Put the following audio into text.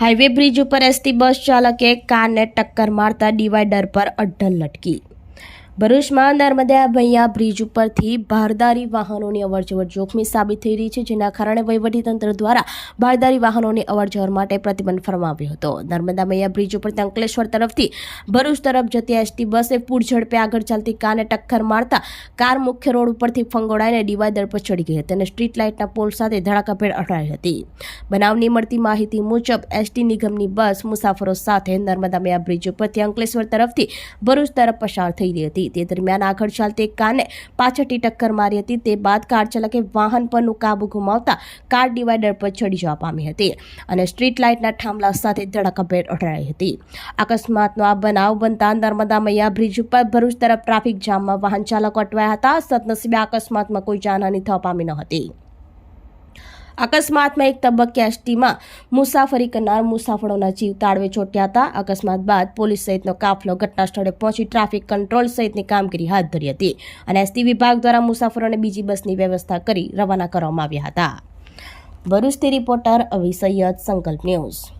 Highway bridge ઉપર ST bus ચાલકે કારને ટક્કર મારતા ડિવાઈડર પર અડ્ડલ લટકી. ભરૂચમાં નર્મદા ભૈયા બ્રિજ ઉપરથી ભારદારી વાહનોની અવરજવર જોખમી સાબિત થઈ રહી છે, જેના કારણે વહીવટીતંત્ર દ્વારા ભારદારી વાહનોની અવરજવર માટે પ્રતિબંધ ફરમાવ્યો હતો. નર્મદા મૈયા બ્રિજ ઉપરથી અંકલેશ્વર તરફથી ભરૂચ તરફ જતી એસટી બસે પૂર ઝડપે આગળ ચાલતી કારને ટક્કર મારતા કાર મુખ્ય રોડ ઉપરથી ફંગોળાઈને ડિવાઈડર પર ચડી ગઈ હતી અને સ્ટ્રીટ લાઇટના પોલ સાથે ધડાકાભેર અથડાઈ હતી. બનાવની મળતી માહિતી મુજબ, એસટી નિગમની બસ મુસાફરો સાથે નર્મદા મૈયા બ્રિજ ઉપરથી અંકલેશ્વર તરફથી ભરૂચ તરફ પસાર થઈ રહી હતી. તે દરમિયાન આગળ ચાલતી એક કારને પાછળથી ટક્કર મારી હતી. તે બાદ કાર ચાલકે વાહન પરનું કાબુ ગુમાવતા કાર ડિવાઈડર પર ચડી જવા પામી હતી અને સ્ટ્રીટ લાઇટના થાંભલા સાથે ધડાકાભેર અથડાઈ હતી. અકસ્માતનો આ બનાવ બનતા નર્મદા મૈયા બ્રિજ ઉપર ભરૂચ તરફ ટ્રાફિક જામમાં વાહન ચાલકો અટવાયા હતા. સદનસીબે અકસ્માતમાં કોઈ જાનહાની થવા પામી ન હતી. અકસ્માતમાં એક તબક્કે એસટીમાં મુસાફરી કરનાર મુસાફરોના જીવ તાળવે ચોટ્યા હતા. અકસ્માત બાદ પોલીસ સહિતનો કાફલો ઘટના સ્થળે પહોંચી ટ્રાફિક કંટ્રોલ સહિતની કામગીરી હાથ ધરી હતી અને એસટી વિભાગ દ્વારા મુસાફરોને બીજી બસની વ્યવસ્થા કરી રવાના કરવામાં આવ્યા હતા. ભરૂચથી રિપોર્ટર અવી સૈયદ સંકલ્પ ન્યૂઝ.